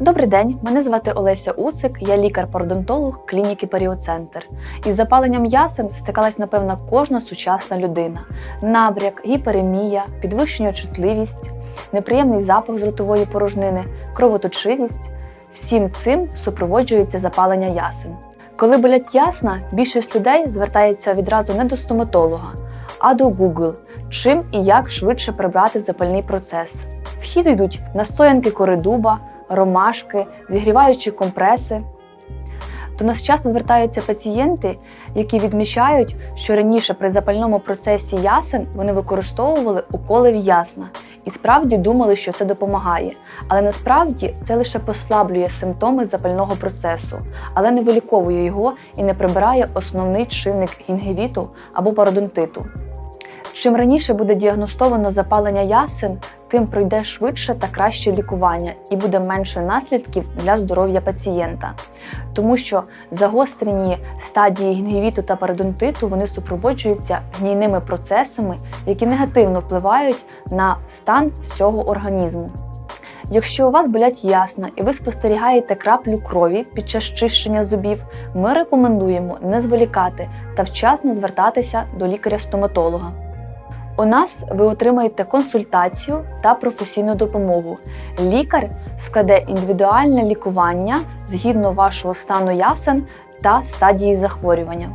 Добрий день, мене звати Олеся Усик, я лікар-пародонтолог клініки Періоцентр. Із запаленням ясен стикалась, напевно, кожна сучасна людина: набряк, гіперемія, підвищення чутливість, неприємний запах з ротової порожнини, кровоточивість. Всім цим супроводжується запалення ясен. Коли болять ясна, більшість людей звертається відразу не до стоматолога, а до Google, чим і як швидше прибрати запальний процес. В хід йдуть настоянки коридуба, ромашки, зігріваючі компреси. До нас часто звертаються пацієнти, які відмічають, що раніше при запальному процесі ясен вони використовували уколи в ясна і справді думали, що це допомагає. Але насправді це лише послаблює симптоми запального процесу, але не виліковує його і не прибирає основний чинник гінгивіту або пародонтиту. Чим раніше буде діагностовано запалення ясен, тим пройде швидше та краще лікування і буде менше наслідків для здоров'я пацієнта. Тому що загострені стадії гінгивіту та пародонтиту вони супроводжуються гнійними процесами, які негативно впливають на стан всього організму. Якщо у вас болять ясна і ви спостерігаєте краплю крові під час чищення зубів, ми рекомендуємо не зволікати та вчасно звертатися до лікаря-стоматолога. У нас ви отримаєте консультацію та професійну допомогу. Лікар складе індивідуальне лікування згідно вашого стану ясен та стадії захворювання.